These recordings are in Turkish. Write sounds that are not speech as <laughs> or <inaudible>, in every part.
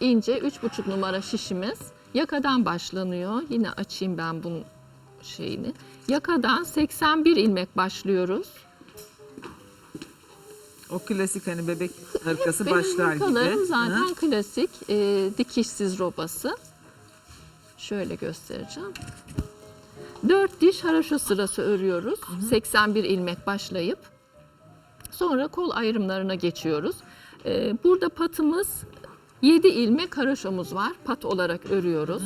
ince 3,5 numara şişimiz. Yakadan başlanıyor. Yine açayım ben bunun şeyini. Yakadan 81 ilmek başlıyoruz. O klasik hani bebek Benim başlar gibi. zaten Hı. klasik e, dikişsiz robası. Şöyle göstereceğim. 4 diş haraşo sırası örüyoruz. 81 ilmek başlayıp sonra kol ayrımlarına geçiyoruz. E, burada patımız 7 ilmek haraşomuz var. Pat olarak örüyoruz.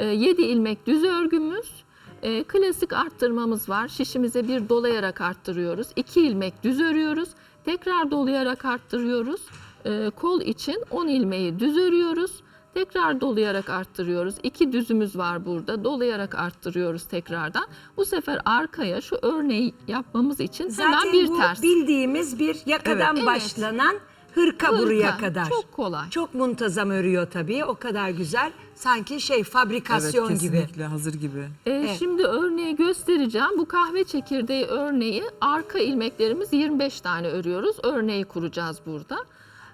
7 ilmek düz örgümüz. e, klasik arttırmamız var. Şişimize bir dolayarak arttırıyoruz. 2 ilmek düz örüyoruz. Tekrar dolayarak arttırıyoruz. E, kol için 10 ilmeği düz örüyoruz. Tekrar dolayarak arttırıyoruz. İki düzümüz var burada. Dolayarak arttırıyoruz tekrardan. Bu sefer arkaya şu örneği yapmamız için Zaten hemen bir bu ters. bildiğimiz bir yakadan Evet. başlanan hırka, Hırka. buraya kadar. Çok kolay. Çok muntazam örüyor tabii. O kadar güzel. Sanki şey Evet fabrikasyon gibi. kesinlikle hazır gibi. Ee, Şimdi örneği göstereceğim. Bu kahve çekirdeği örneği arka ilmeklerimiz 25 tane örüyoruz. Örneği kuracağız burada.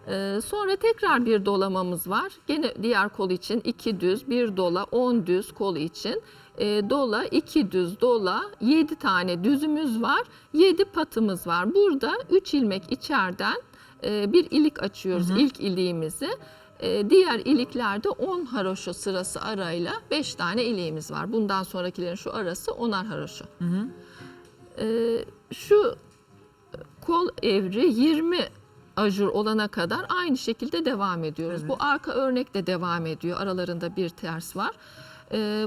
Ee, sonra tekrar bir dolamamız var. Gene diğer kol için 2 düz, bir dola, 10 düz kol için. Ee, dola, 2 düz, dola, 7 tane düzümüz var. 7 patımız var. Burada 3 ilmek içeriden e, bir ilik açıyoruz. ilk iliğimizi. Ee, Diğer iliklerde 10 haroşo sırası arayla 5 tane iliğimiz var. Bundan sonrakilerin şu arası 10'ar haroşo. Ee, Şu kol evri 20 ajur olana kadar aynı şekilde devam ediyoruz. Bu arka örnek de devam ediyor. Aralarında bir ters var. Ee,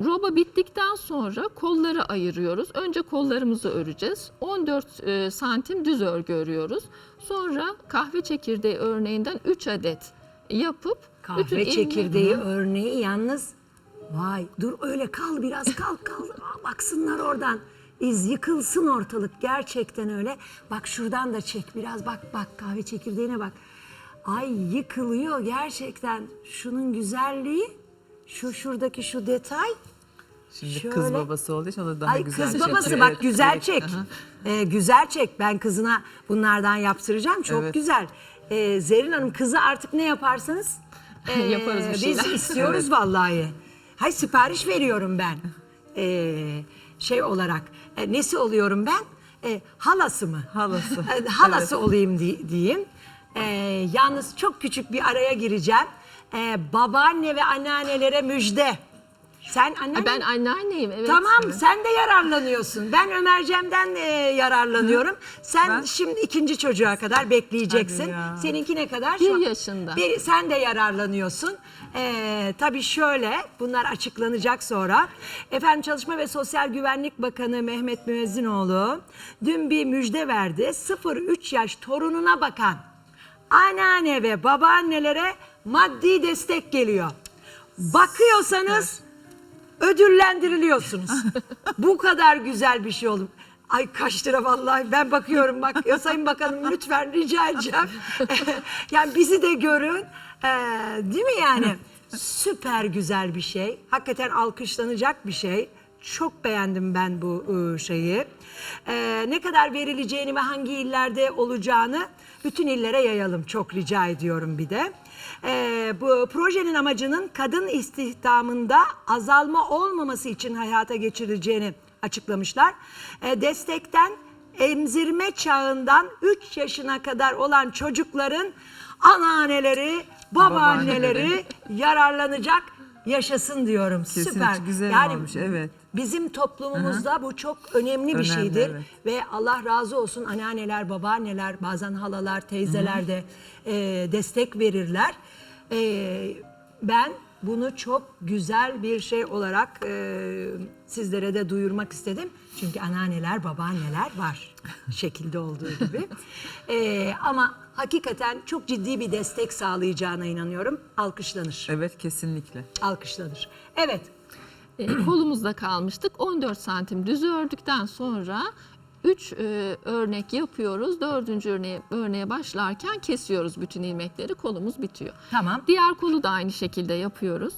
Roba bittikten sonra kolları ayırıyoruz. Önce kollarımızı öreceğiz. 14 e, santim düz örgü örüyoruz. Sonra kahve çekirdeği örneğinden 3 adet yapıp bütün Kahve ilmek- çekirdeği örneği yalnız vay dur öyle kal biraz kal kal <laughs> Aa, baksınlar oradan iz yıkılsın ortalık gerçekten öyle bak şuradan da çek biraz bak bak kahve çekirdeğine bak ay yıkılıyor gerçekten şunun güzelliği şu şuradaki şu detay Şimdi kız Şöyle. babası olduğu için o da daha Ay güzel kız babası çekiyor. bak Evet, güzel çek. Aha. Ee, güzel çek. Ben kızına bunlardan yaptıracağım. Çok Evet. güzel. Ee, Zerrin Hanım kızı artık ne yaparsanız <laughs> ee, Yaparız bir Biz şeyler. istiyoruz vallahi. Hay sipariş veriyorum ben. Ee, şey olarak. E, nesi oluyorum ben? E, halası mı? Halası. E, <laughs> halası olayım di- diyeyim. E, yalnız çok küçük bir araya gireceğim. E, babaanne ve anneannelere müjde. Sen anne Ben anneanneyim evet. Tamam sen de yararlanıyorsun. Ben Ömercem'den e, yararlanıyorum. Sen Ben- şimdi ikinci çocuğa kadar bekleyeceksin. Ya. Seninki ne kadar? Bir yaşında. Bir, sen de yararlanıyorsun. E, tabii şöyle bunlar açıklanacak sonra. Efendim Çalışma ve Sosyal Güvenlik Bakanı Mehmet Müezzinoğlu dün bir müjde verdi. 0-3 yaş torununa bakan anneanne ve babaannelere maddi destek geliyor. Bakıyorsanız ödüllendiriliyorsunuz. Bu kadar güzel bir şey oldu. Ay kaç lira vallahi ben bakıyorum bak ya Sayın Bakanım lütfen rica edeceğim. <laughs> yani bizi de görün. Ee, değil mi yani? Süper güzel bir şey. Hakikaten alkışlanacak bir şey. Çok beğendim ben bu ıı, şeyi. Ee, ne kadar verileceğini ve hangi illerde olacağını bütün illere yayalım. Çok rica ediyorum bir de. Ee, bu projenin amacının kadın istihdamında azalma olmaması için hayata geçirileceğini açıklamışlar. Ee, destekten emzirme çağından 3 yaşına kadar olan çocukların anneanneleri, babaanneleri yararlanacak yaşasın diyorum. Kesinlikle Süper. güzel olmuş, evet. Bizim toplumumuzda bu çok önemli bir Önemli, şeydir. evet. Ve Allah razı olsun anneanneler, babaanneler, bazen halalar, teyzeler de e, destek verirler. E, ben bunu çok güzel bir şey olarak e, sizlere de duyurmak istedim. Çünkü anneanneler, babaanneler var <laughs> şekilde olduğu gibi. E, ama hakikaten çok ciddi bir destek sağlayacağına inanıyorum. Alkışlanır, Evet kesinlikle. alkışlanır. Evet, E, <clears throat> kolumuzda kalmıştık. 14 santim düz ördükten sonra 3 örnek yapıyoruz. Dördüncü örneğe, örneğe başlarken kesiyoruz bütün ilmekleri. Kolumuz bitiyor. Tamam. Diğer kolu da aynı şekilde yapıyoruz.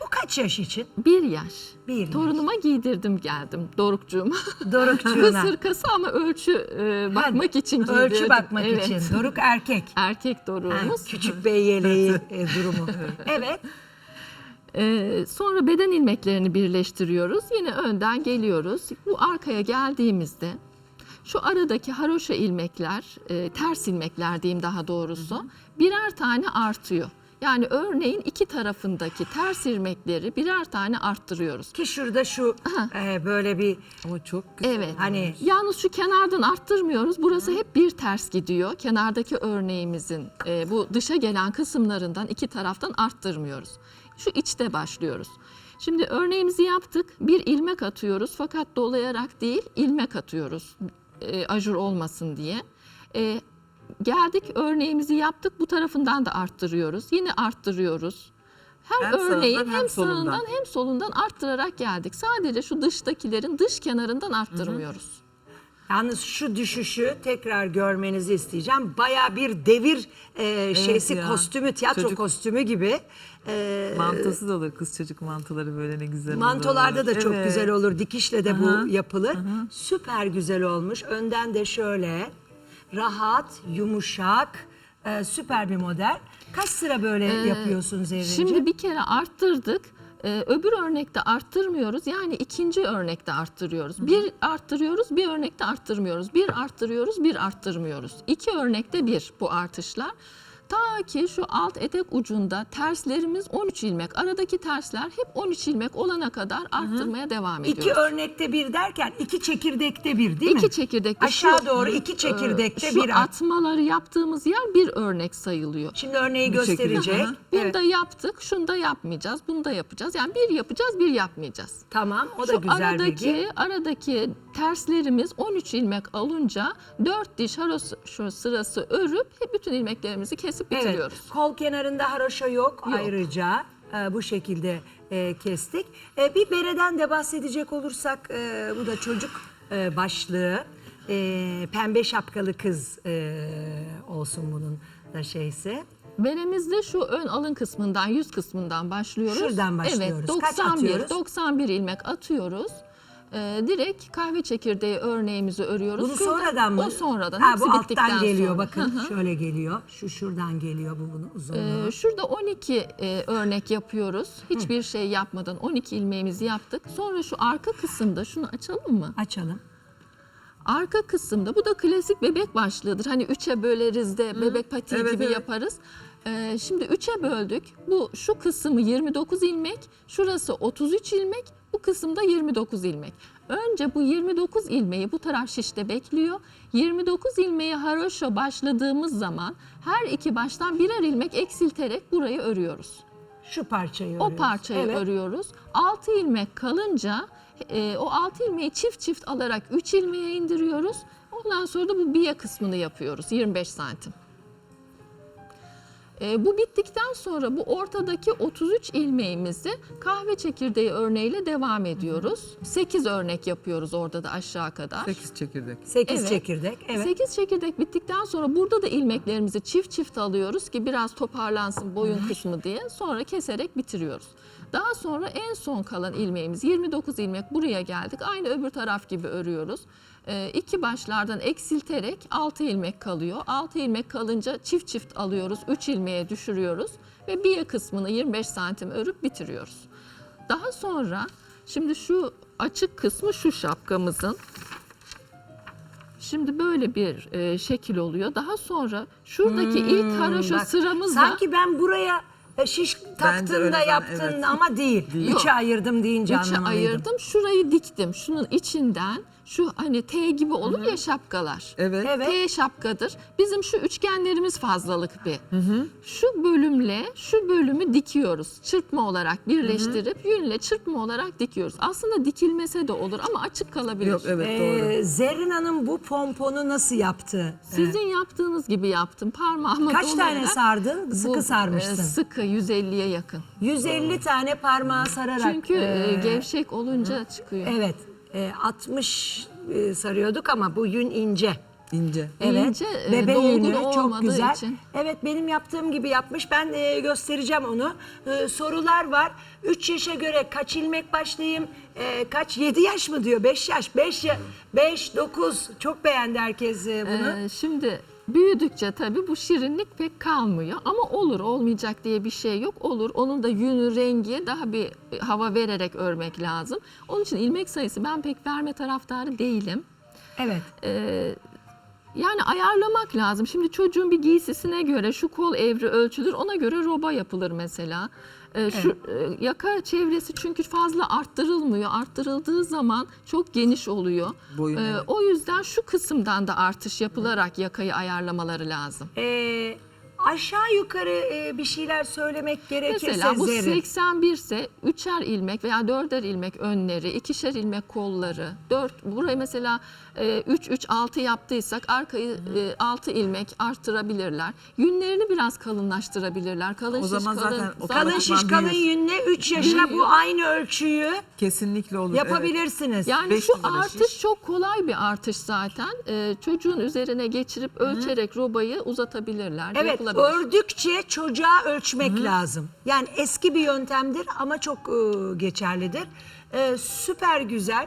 Bu kaç yaş için? Bir yaş. Bir yaş. Torunuma giydirdim geldim Dorukcuğuma. Dorukçuğuna. Kız <laughs> hırkası ama ölçü e, bakmak için giydirdim. Ölçü bakmak Evet. için. Doruk erkek. Erkek Ha, doruğumuz. küçük bey yeleği e, durumu. <laughs> Evet. Ee, sonra beden ilmeklerini birleştiriyoruz. Yine önden geliyoruz. Bu arkaya geldiğimizde şu aradaki haroşa ilmekler, e, ters ilmekler diyeyim daha doğrusu, birer tane artıyor. Yani örneğin iki tarafındaki ters ilmekleri birer tane arttırıyoruz. Ki şurada şu e, böyle bir Ama çok güzel. Evet. Hani- yalnız şu kenardan arttırmıyoruz. Burası hep bir ters gidiyor. Kenardaki örneğimizin e, bu dışa gelen kısımlarından iki taraftan arttırmıyoruz. Şu içte başlıyoruz. Şimdi örneğimizi yaptık. Bir ilmek atıyoruz fakat dolayarak değil ilmek atıyoruz. E, ajur olmasın diye. E, geldik örneğimizi yaptık. Bu tarafından da arttırıyoruz. Yine arttırıyoruz. Hem, Hem sağından örneğin hem hem solundan. sağından hem solundan arttırarak geldik. Sadece şu dıştakilerin dış kenarından arttırmıyoruz. Yalnız şu düşüşü tekrar görmenizi isteyeceğim. Baya bir devir e, şeysi ya. kostümü, tiyatro Çocuk- kostümü gibi. E, Mantosu da olur kız çocuk mantoları böyle ne güzel mantolarda olur. da çok Evet. güzel olur. Dikişle de bu Aha, yapılır. Süper güzel olmuş. Önden de şöyle rahat, yumuşak, e, süper bir model. Kaç sıra böyle yapıyorsunuz Zerrin'ciğim? Ee, Şimdi bir kere arttırdık. Ee, öbür örnekte arttırmıyoruz. Yani ikinci örnekte arttırıyoruz. Bir arttırıyoruz, bir örnekte arttırmıyoruz. Bir arttırıyoruz, bir arttırmıyoruz. İki örnekte bir bu artışlar. Ta ki şu alt etek ucunda terslerimiz 13 ilmek. Aradaki tersler hep 13 ilmek olana kadar arttırmaya devam ediyoruz. İki örnekte bir derken iki çekirdekte bir değil mi? İki çekirdekte Aşağı şu- doğru iki çekirdekte e, şu bir at. atmaları yaptığımız yer bir örnek sayılıyor. Şimdi örneği şekilde. gösterecek. Aha. Bunu Evet. da yaptık, şunu da yapmayacağız, bunu da yapacağız. Yani bir yapacağız, bir yapmayacağız. Tamam o da Şu güzel aradaki bilgi. aradaki terslerimiz 13 ilmek alınca 4 diş haroşa şu sırası örüp hep bütün ilmeklerimizi kesip Evet. bitiriyoruz. Kol kenarında haroşa yok, Yok. ayrıca e, bu şekilde e, kestik. E, bir bereden de bahsedecek olursak e, bu da çocuk e, başlığı. E, pembe şapkalı kız e, olsun bunun da şeyse. Beremizde şu ön alın kısmından, yüz kısmından başlıyoruz. Şuradan başlıyoruz. Evet, Kaç 91, atıyoruz? 91 ilmek atıyoruz. Ee, direkt kahve çekirdeği örneğimizi örüyoruz. Bunu Şurada- sonradan mı? O sonradan. Ha, Hepsi bu bittikten alttan geliyor sonra. bakın. Şöyle geliyor. Şu şuradan geliyor bu bunun uzunluğu. Ee, şurada 12 e, örnek yapıyoruz. Hiçbir şey yapmadan 12 ilmeğimizi yaptık. Sonra şu arka kısımda şunu açalım mı? Açalım. Arka kısımda bu da klasik bebek başlığıdır. Hani üçe böleriz de bebek patiği Evet, gibi evet. yaparız. Ee, şimdi üçe böldük. Bu şu kısmı 29 ilmek, şurası 33 ilmek, kısımda 29 ilmek. Önce bu 29 ilmeği bu taraf şişte bekliyor. 29 ilmeği haroşa başladığımız zaman her iki baştan birer ilmek eksilterek burayı örüyoruz. Şu parçayı O örüyoruz. parçayı Evet. örüyoruz. 6 ilmek kalınca e, o 6 ilmeği çift çift alarak 3 ilmeğe indiriyoruz. Ondan sonra da bu biye kısmını yapıyoruz 25 santim. E, bu bittikten sonra bu ortadaki 33 ilmeğimizi kahve çekirdeği örneğiyle devam ediyoruz. 8 örnek yapıyoruz orada da aşağı kadar. 8 çekirdek. 8 Evet. çekirdek. Evet. 8 çekirdek bittikten sonra burada da ilmeklerimizi çift çift alıyoruz ki biraz toparlansın boyun kısmı diye. Sonra keserek bitiriyoruz. Daha sonra en son kalan ilmeğimiz 29 ilmek buraya geldik. Aynı öbür taraf gibi örüyoruz. Ee, iki başlardan eksilterek 6 ilmek kalıyor. 6 ilmek kalınca çift çift alıyoruz. 3 ilmeğe düşürüyoruz ve biye kısmını 25 santim örüp bitiriyoruz. Daha sonra şimdi şu açık kısmı şu şapkamızın. Şimdi böyle bir e, şekil oluyor. Daha sonra şuradaki ilk haroşa Bak, sıramızda Sanki ben buraya e, şiş taktın öyle da ben- yaptın evet. ama değil. Üçe ayırdım deyince üçe ayırdım. Şurayı diktim. Şunun içinden şu hani T gibi olur ya şapkalar. Evet. Evet. T şapkadır. Bizim şu üçgenlerimiz fazlalık bir. Şu bölümle şu bölümü dikiyoruz. Çırpma olarak birleştirip yünle çırpma olarak dikiyoruz. Aslında dikilmese de olur ama açık kalabilir. Yok evet doğru. Ee, Zerrin Hanım bu pomponu nasıl yaptı? Sizin yaptığınız gibi yaptım. Parmağıma Kaç tane sardın? Sıkı Bu, sarmışsın. e, sıkı 150'ye yakın. 150 tane parmağı sararak. Çünkü e, e, gevşek olunca çıkıyor. Evet. E, 60 e, sarıyorduk ama bu yün ince. İnce. Evet. İnce, e, bebe yünü çok olmadığı güzel. için. Evet benim yaptığım gibi yapmış. Ben e, göstereceğim onu. E, sorular var. 3 yaşa göre kaç ilmek başlayayım? E, kaç 7 yaş mı diyor? 5 yaş. 5 5 9 çok beğendi herkes e, bunu. Ee, şimdi büyüdükçe tabii bu şirinlik pek kalmıyor ama olur olmayacak diye bir şey yok olur onun da yünü rengi daha bir hava vererek örmek lazım. Onun için ilmek sayısı ben pek verme taraftarı değilim. evet. Ee, yani ayarlamak lazım. Şimdi çocuğun bir giysisine göre şu kol evri ölçülür. Ona göre roba yapılır mesela. Ee, şu e, yaka çevresi çünkü fazla arttırılmıyor. Arttırıldığı zaman çok geniş oluyor. Boyun, Ee, evet. o yüzden şu kısımdan da artış yapılarak yakayı ayarlamaları lazım. E, aşağı yukarı e, bir şeyler söylemek gerekirse Mesela bu Zerrin. 81 ise üçer ilmek veya dörder ilmek önleri, ikişer ilmek kolları, dört burayı mesela 3 3 6 yaptıysak arkayı 6 ilmek arttırabilirler. Yünlerini biraz kalınlaştırabilirler. Kalın O zaman şiş, kalın, zaten o zaten- Kalın şiş kalın yünle 3 yaşa bu aynı ölçüyü Kesinlikle olur. evet. yapabilirsiniz. Yani Beş şu numara artış şiş. çok kolay bir artış zaten. Ee, çocuğun üzerine geçirip ölçerek robayı uzatabilirler. Evet, yapılabilir. ördükçe çocuğa ölçmek lazım. Yani eski bir yöntemdir ama çok e, geçerlidir. E, süper güzel.